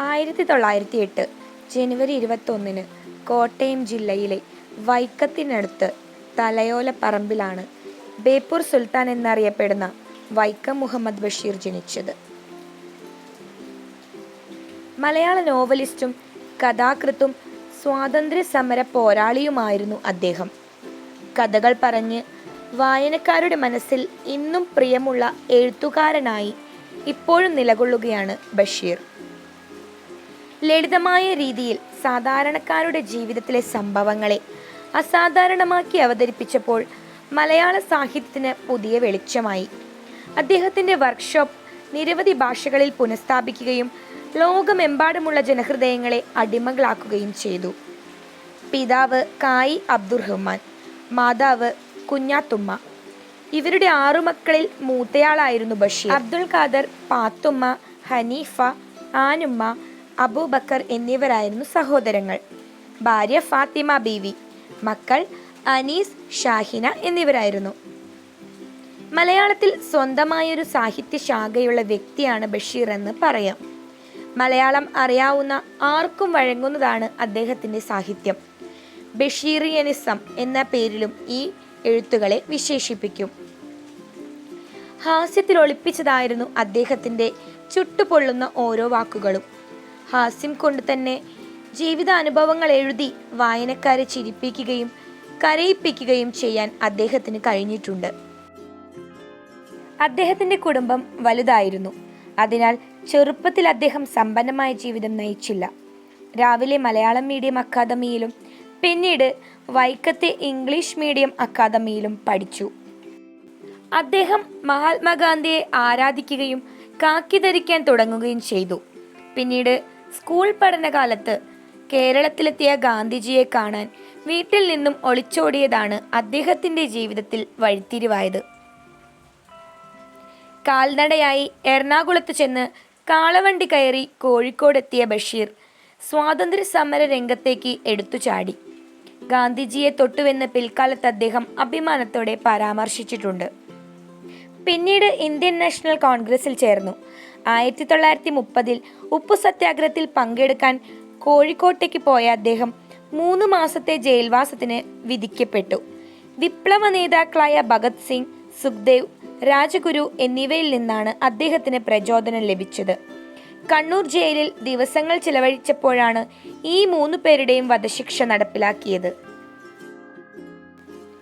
ആയിരത്തി തൊള്ളായിരത്തി എട്ട് ജനുവരി ഇരുപത്തൊന്നിന് കോട്ടയം ജില്ലയിലെ വൈക്കത്തിനടുത്ത് തലയോലപ്പറമ്പിലാണ് ബേപ്പൂർ സുൽത്താൻ എന്നറിയപ്പെടുന്ന വൈക്കം മുഹമ്മദ് ബഷീർ ജനിച്ചത്. മലയാള നോവലിസ്റ്റും കഥാകൃത്തും സ്വാതന്ത്ര്യ സമര പോരാളിയുമായിരുന്നു അദ്ദേഹം. കഥകൾ പറഞ്ഞ് വായനക്കാരുടെ മനസ്സിൽ ഇന്നും പ്രിയമുള്ള എഴുത്തുകാരനായി ഇപ്പോഴും നിലകൊള്ളുകയാണ് ബഷീർ. ലളിതമായ രീതിയിൽ സാധാരണക്കാരുടെ ജീവിതത്തിലെ സംഭവങ്ങളെ അസാധാരണമാക്കി അവതരിപ്പിച്ചപ്പോൾ മലയാള സാഹിത്യത്തിന് പുതിയ വെളിച്ചമായി. അദ്ദേഹത്തിന്റെ വർക്ക്ഷോപ്പ് നിരവധി ഭാഷകളിൽ പുനഃസ്ഥാപിക്കുകയും ലോകമെമ്പാടുമുള്ള ജനഹൃദയങ്ങളെ അടിമകളാക്കുകയും ചെയ്തു. പിതാവ് കായി അബ്ദുറഹ്മാൻ മാതാവ് കുഞ്ഞാത്തുമ്മ. ഇവരുടെ ആറു മക്കളിൽ മൂത്തയാളായിരുന്നു ബഷീർ. അബ്ദുൽ ഖാദർ പാത്തുമ്മ ഹനീഫ ആനുമ്മ അബൂബക്കർ എന്നിവരായിരുന്നു സഹോദരങ്ങൾ. ഭാര്യ ഫാത്തിമ ബീവി മക്കൾ അനീസ് ഷാഹിന എന്നിവരായിരുന്നു. മലയാളത്തിൽ സ്വന്തമായൊരു സാഹിത്യ ശാഖയുള്ള വ്യക്തിയാണ് ബഷീർ എന്ന് പറയാം. മലയാളം അറിയാവുന്ന ആർക്കും വഴങ്ങുന്നതാണ് അദ്ദേഹത്തിന്റെ സാഹിത്യം. ബഷീറിയനിസം എന്ന പേരിലും ഈ എഴുത്തുകളെ വിശേഷിപ്പിക്കും. ഹാസ്യത്തിൽ ഒളിപ്പിച്ചതായിരുന്നു അദ്ദേഹത്തിന്റെ ചുട്ടുപൊള്ളുന്ന ഓരോ വാക്കുകളും. ഹാസ്യം കൊണ്ട് തന്നെ ജീവിതാനുഭവങ്ങൾ എഴുതി വായനക്കാരെ ചിരിപ്പിക്കുകയും കരയിപ്പിക്കുകയും ചെയ്യാൻ അദ്ദേഹത്തിന് കഴിഞ്ഞിട്ടുണ്ട്. അദ്ദേഹത്തിന്റെ കുടുംബം വലുതായിരുന്നു. അതിനാൽ ചെറുപ്പത്തിൽ അദ്ദേഹം സമ്പന്നമായ ജീവിതം നയിച്ചില്ല. രാവിലെ മലയാളം മീഡിയം അക്കാദമിയിലും പിന്നീട് വൈക്കത്തെ ഇംഗ്ലീഷ് മീഡിയം അക്കാദമിയിലും പഠിച്ചു. അദ്ദേഹം മഹാത്മാഗാന്ധിയെ ആരാധിക്കുകയും കാക്കി ധരിക്കാൻ തുടങ്ങുകയും ചെയ്തു. പിന്നീട് സ്കൂൾ പഠനകാലത്ത് കേരളത്തിലെത്തിയ ഗാന്ധിജിയെ കാണാൻ വീട്ടിൽ നിന്നും ഒളിച്ചോടിയതാണ് അദ്ദേഹത്തിന്റെ ജീവിതത്തിൽ വഴിത്തിരിവായത്. കാൽനടയായി എറണാകുളത്ത് ചെന്ന് കാളവണ്ടി കയറി കോഴിക്കോടെത്തിയ ബഷീർ സ്വാതന്ത്ര്യ സമര രംഗത്തേക്ക് എടുത്തു ചാടി. ഗാന്ധിജിയെ തൊട്ടുവെന്ന് പിൽക്കാലത്ത് അദ്ദേഹം അഭിമാനത്തോടെ പരാമർശിച്ചിട്ടുണ്ട്. പിന്നീട് ഇന്ത്യൻ നാഷണൽ കോൺഗ്രസിൽ ചേർന്നു. ആയിരത്തി തൊള്ളായിരത്തി മുപ്പതിൽ ഉപ്പു സത്യാഗ്രഹത്തിൽ പങ്കെടുക്കാൻ കോഴിക്കോട്ടേക്ക് പോയ അദ്ദേഹം മൂന്ന് മാസത്തെ ജയിൽവാസത്തിന് വിധിക്കപ്പെട്ടു. വിപ്ലവ നേതാക്കളായ ഭഗത് സിംഗ് സുഖ്ദേവ് രാജഗുരു എന്നിവയിൽ നിന്നാണ് അദ്ദേഹത്തിന് പ്രചോദനം ലഭിച്ചത്. കണ്ണൂർ ജയിലിൽ ദിവസങ്ങൾ ചിലവഴിച്ചപ്പോഴാണ് ഈ മൂന്ന് പേരുടെയും വധശിക്ഷ നടപ്പിലാക്കിയത്.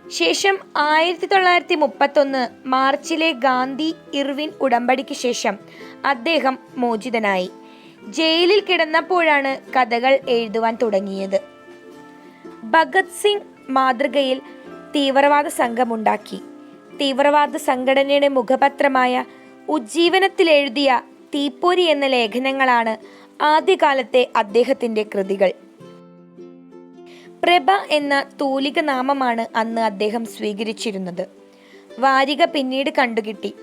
ശേഷം ആയിരത്തി തൊള്ളായിരത്തി മുപ്പത്തൊന്ന് മാർച്ചിലെ ഗാന്ധി ഇർവിൻ ഉടമ്പടിക്ക് ശേഷം അദ്ദേഹം മോചിതനായി. ജയിലിൽ കിടന്നപ്പോഴാണ് കഥകൾ എഴുതുവാൻ തുടങ്ങിയത്. ഭഗത് സിംഗ് മാതൃകയിൽ തീവ്രവാദ സംഘമുണ്ടാക്കി. തീവ്രവാദ സംഘടനയുടെ മുഖപത്രമായ ഉജ്ജീവനത്തിൽ എഴുതിയ തീപ്പൊരി എന്ന ലേഖനങ്ങളാണ് ആദ്യകാലത്തെ അദ്ദേഹത്തിന്റെ കൃതികൾ. പ്രഭ എന്ന തൂലിക നാമമാണ് അന്ന് അദ്ദേഹം സ്വീകരിച്ചിരുന്നത്. വാരിക പിന്നീട് കണ്ടുകിട്ടി.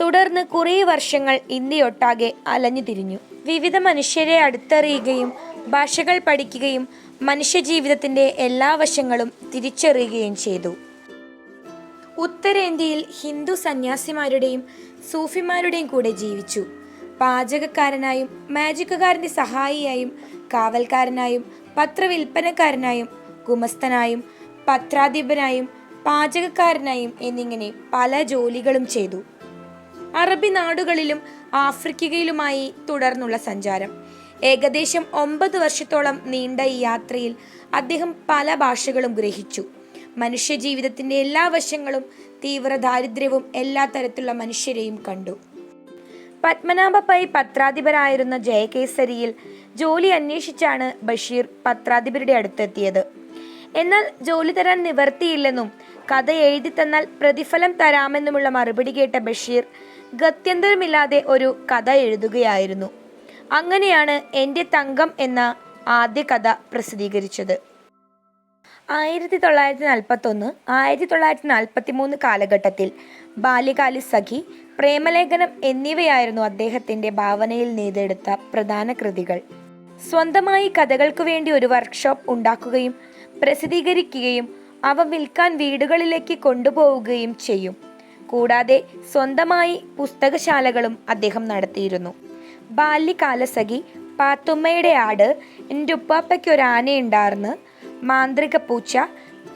തുടർന്ന് കുറേ വർഷങ്ങൾ ഇന്ത്യയൊട്ടാകെ അലഞ്ഞു തിരിഞ്ഞു. വിവിധ മനുഷ്യരെ അടുത്തറിയുകയും ഭാഷകൾ പഠിക്കുകയും മനുഷ്യജീവിതത്തിന്റെ എല്ലാ വശങ്ങളും തിരിച്ചറിയുകയും ചെയ്തു. ഉത്തരേന്ത്യയിൽ ഹിന്ദു സന്യാസിമാരുടെയും സൂഫിമാരുടെയും കൂടെ ജീവിച്ചു. പാചകക്കാരനായും മാജിക്കുകാരന്റെ സഹായിയായും കാവൽക്കാരനായും പത്രവിൽപ്പനക്കാരനായും ഗുമസ്തനായും പത്രാധിപനായും പാചകക്കാരനായും എന്നിങ്ങനെ പല ജോലികളും ചെയ്തു. അറബി നാടുകളിലും ആഫ്രിക്കയിലുമായി തുടർന്നുള്ള സഞ്ചാരം. ഏകദേശം ഒമ്പത് വർഷത്തോളം നീണ്ട ഈ യാത്രയിൽ അദ്ദേഹം പല ഭാഷകളും ഗ്രഹിച്ചു. മനുഷ്യജീവിതത്തിന്റെ എല്ലാ വശങ്ങളും തീവ്ര ദാരിദ്ര്യവും എല്ലാ തരത്തിലുള്ള മനുഷ്യരെയും കണ്ടു. പത്മനാഭ പൈ പത്രാധിപരായിരുന്ന ജയകേസരിയിൽ ജോലി അന്വേഷിച്ചാണ് ബഷീർ പത്രാധിപരുടെ അടുത്തെത്തിയത്. എന്നാൽ ജോലി തരാൻ നിവർത്തിയില്ലെന്നും കഥ എഴുതി തന്നാൽ പ്രതിഫലം തരാമെന്നുമുള്ള മറുപടി കേട്ട ബഷീർ ഗത്യന്തരമില്ലാതെ ഒരു കഥ എഴുതുകയായിരുന്നു. അങ്ങനെയാണ് എന്റെ തങ്കം എന്ന ആദ്യ കഥ പ്രസിദ്ധീകരിച്ചത്. ആയിരത്തി തൊള്ളായിരത്തി നാൽപ്പത്തൊന്ന് ആയിരത്തി തൊള്ളായിരത്തി നാൽപ്പത്തി മൂന്ന് കാലഘട്ടത്തിൽ ബാല്യകാലി സഖി പ്രേമലേഖനം എന്നിവയായിരുന്നു അദ്ദേഹത്തിന്റെ ഭാവനയിൽ നെയ്തെടുത്ത പ്രധാന കൃതികൾ. സ്വന്തമായി കഥകൾക്ക് വേണ്ടി ഒരു വർക്ക്ഷോപ്പ് ഉണ്ടാക്കുകയും പ്രസിദ്ധീകരിക്കുകയും അവ വിൽക്കാൻ വീടുകളിലേക്ക് കൊണ്ടുപോവുകയും ചെയ്യും. കൂടാതെ സ്വന്തമായി പുസ്തകശാലകളും അദ്ദേഹം നടത്തിയിരുന്നു. ബാല്യകാലസഖി പാത്തുമ്മയുടെ ആട് എന്റെ ഉപ്പാപ്പയ്ക്ക് മാന്ത്രിക പൂച്ച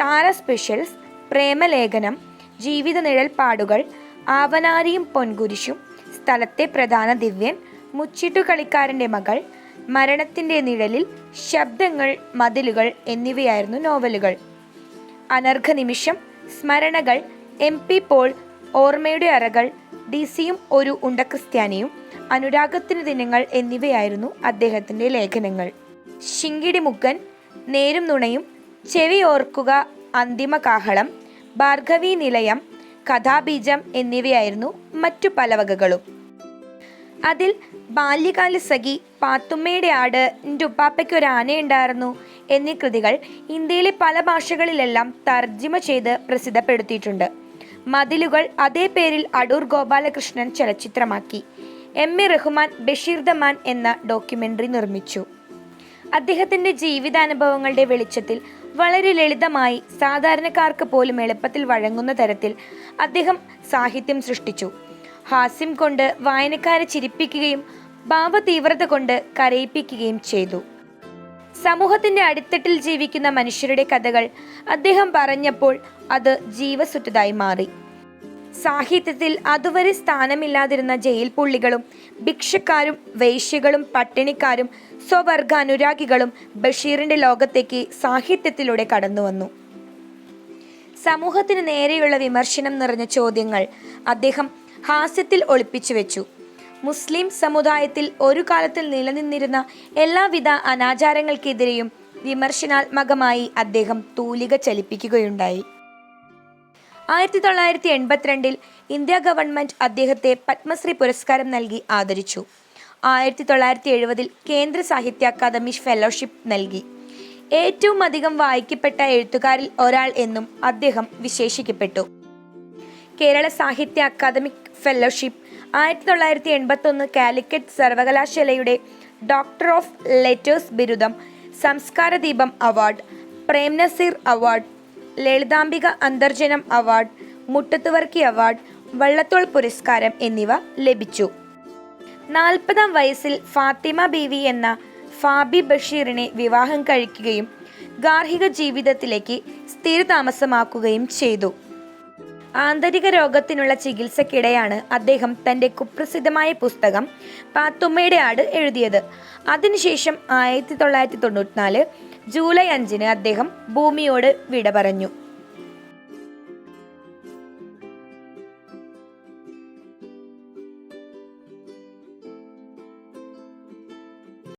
താര സ്പെഷ്യൽസ് പ്രേമലേഖനം ജീവിത നിഴൽപ്പാടുകൾ ആവനാരിയും പൊൻകുരിശും സ്ഥലത്തെ പ്രധാന ദിവ്യൻ മുച്ചിട്ടു കളിക്കാരന്റെ മകൾ മരണത്തിന്റെ നിഴലിൽ ശബ്ദങ്ങൾ മതിലുകൾ എന്നിവയായിരുന്നു നോവലുകൾ. അനർഘ നിമിഷം സ്മരണകൾ എം പി പോൾ ഓർമ്മയുടെ അറകൾ ഡി സിയും ഒരു ഉണ്ടക്രിസ്ത്യാനിയും അനുരാഗത്തിന് ദിനങ്ങൾ എന്നിവയായിരുന്നു അദ്ദേഹത്തിന്റെ ലേഖനങ്ങൾ. ശിങ്കിടി മുക്കൻ നേരും നുണയും ചെവി ഓർക്കുക അന്തിമ കാഹളം ഭാർഗവി നിലയം കഥാബീജം എന്നിവയായിരുന്നു മറ്റു പല വകകളും. അതിൽ ബാല്യകാല സഖി പാത്തുമ്മയുടെ ആട് എന്റെ ഉപ്പാപ്പയ്ക്ക് ഒരു ആനയുണ്ടായിരുന്നു എന്നീ കൃതികൾ ഇന്ത്യയിലെ പല ഭാഷകളിലെല്ലാം തർജിമ ചെയ്ത് പ്രസിദ്ധപ്പെടുത്തിയിട്ടുണ്ട്. മതിലുകൾ അതേ പേരിൽ Adoor Gopalakrishnan ചലച്ചിത്രമാക്കി. M A Rahman Basheer the man എന്ന ഡോക്യുമെന്ററി നിർമ്മിച്ചു. അദ്ദേഹത്തിന്റെ ജീവിതാനുഭവങ്ങളുടെ വെളിച്ചത്തിൽ വളരെ ലളിതമായി സാധാരണക്കാർക്ക് പോലും എളുപ്പത്തിൽ വഴങ്ങുന്ന തരത്തിൽ അദ്ദേഹം സാഹിത്യം സൃഷ്ടിച്ചു. ഹാസ്യം കൊണ്ട് വായനക്കാരെ ചിരിപ്പിക്കുകയും ഭാവതീവ്രത കൊണ്ട് കരയിപ്പിക്കുകയും ചെയ്തു. സമൂഹത്തിന്റെ അടിത്തട്ടിൽ ജീവിക്കുന്ന മനുഷ്യരുടെ കഥകൾ അദ്ദേഹം പറഞ്ഞപ്പോൾ അത് ജീവസുറ്റതായി മാറി. സാഹിത്യത്തിൽ അതുവരെ സ്ഥാനമില്ലാതിരുന്ന ജയിൽ പുള്ളികളും ഭിക്ഷക്കാരും വേശ്യകളും പട്ടിണിക്കാരും സ്വവർഗ അനുരാഗികളും ബഷീറിന്റെ ലോകത്തേക്ക് സാഹിത്യത്തിലൂടെ കടന്നുവന്നു. സമൂഹത്തിന് നേരെയുള്ള വിമർശനം നിറഞ്ഞ ചോദ്യങ്ങൾ അദ്ദേഹം ഹാസ്യത്തിൽ ഒളിപ്പിച്ചു വെച്ചു. മുസ്ലിം സമുദായത്തിൽ ഒരു കാലത്തിൽ നിലനിന്നിരുന്ന എല്ലാവിധ അനാചാരങ്ങൾക്കെതിരെയും വിമർശനാത്മകമായി അദ്ദേഹം തൂലിക ചലിപ്പിക്കുകയുണ്ടായി. ആയിരത്തി തൊള്ളായിരത്തി എൺപത്തിരണ്ടിൽ ഇന്ത്യ ഗവൺമെന്റ് അദ്ദേഹത്തെ പത്മശ്രീ പുരസ്കാരം നൽകി ആദരിച്ചു. ആയിരത്തി തൊള്ളായിരത്തി എഴുപതിൽ കേന്ദ്ര സാഹിത്യ അക്കാദമി ഫെലോഷിപ്പ് നൽകി. ഏറ്റവും അധികം വായിക്കപ്പെട്ട എഴുത്തുകാരിൽ ഒരാൾ എന്നും അദ്ദേഹം വിശേഷിക്കപ്പെട്ടു. കേരള സാഹിത്യ അക്കാദമിക് ഫെലോഷിപ്പ് ആയിരത്തി തൊള്ളായിരത്തി എൺപത്തൊന്ന് കാലിക്കറ്റ് സർവകലാശാലയുടെ ഡോക്ടർ ഓഫ് ലെറ്റേഴ്സ് ബിരുദം Samskara Deepam award Prem Nazir award Lalithambika Antharjanam award Muttathu Varkey award Vallathol പുരസ്കാരം എന്നിവ ലഭിച്ചു. നാൽപ്പതാം വയസ്സിൽ ഫാത്തിമ ബീവി എന്ന ഫാബി ബഷീറിനെ വിവാഹം കഴിക്കുകയും ഗാർഹിക ജീവിതത്തിലേക്ക് സ്ഥിരതാമസമാക്കുകയും ചെയ്തു. ആന്തരിക രോഗത്തിനുള്ള ചികിത്സക്കിടെയാണ് അദ്ദേഹം തന്റെ കുപ്രസിദ്ധമായ പുസ്തകം പാത്തുമ്മയുടെ ആട് എഴുതിയത്. അതിനുശേഷം ആയിരത്തി തൊള്ളായിരത്തി തൊണ്ണൂറ്റിനാല് ജൂലൈ അഞ്ചിന് അദ്ദേഹം ഭൂമിയോട് വിട പറഞ്ഞു.